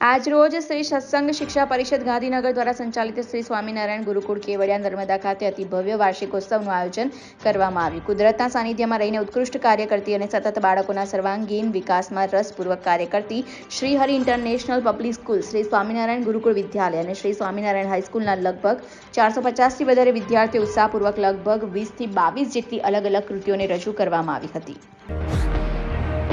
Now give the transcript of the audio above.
આજરોજ શ્રી સત્સંગ શિક્ષા પરિષદ ગાંધીનગર દ્વારા સંચાલિત શ્રી સ્વામિનારાયણ ગુરુકુળ કેવડિયા નર્મદા ખાતે અતિ ભવ્ય વાર્ષિકોત્સવનું આયોજન કરવામાં આવ્યું. કુદરતના સાનિધ્યમાં રહીને ઉત્કૃષ્ટ કાર્ય કરતી અને સતત બાળકોના સર્વાંગીણ વિકાસમાં રસપૂર્વક કાર્ય કરતી Shri Hari international public school, Shri Swaminarayan Gurukul Vidyalaya અને શ્રી સ્વામિનારાયણ હાઈસ્કૂલના લગભગ ચારસો પચાસથી વધારે વિદ્યાર્થીઓ ઉત્સાહપૂર્વક લગભગ વીસથી બાવીસ જેટલી અલગ અલગ કૃતિઓને રજૂ કરવામાં આવી હતી.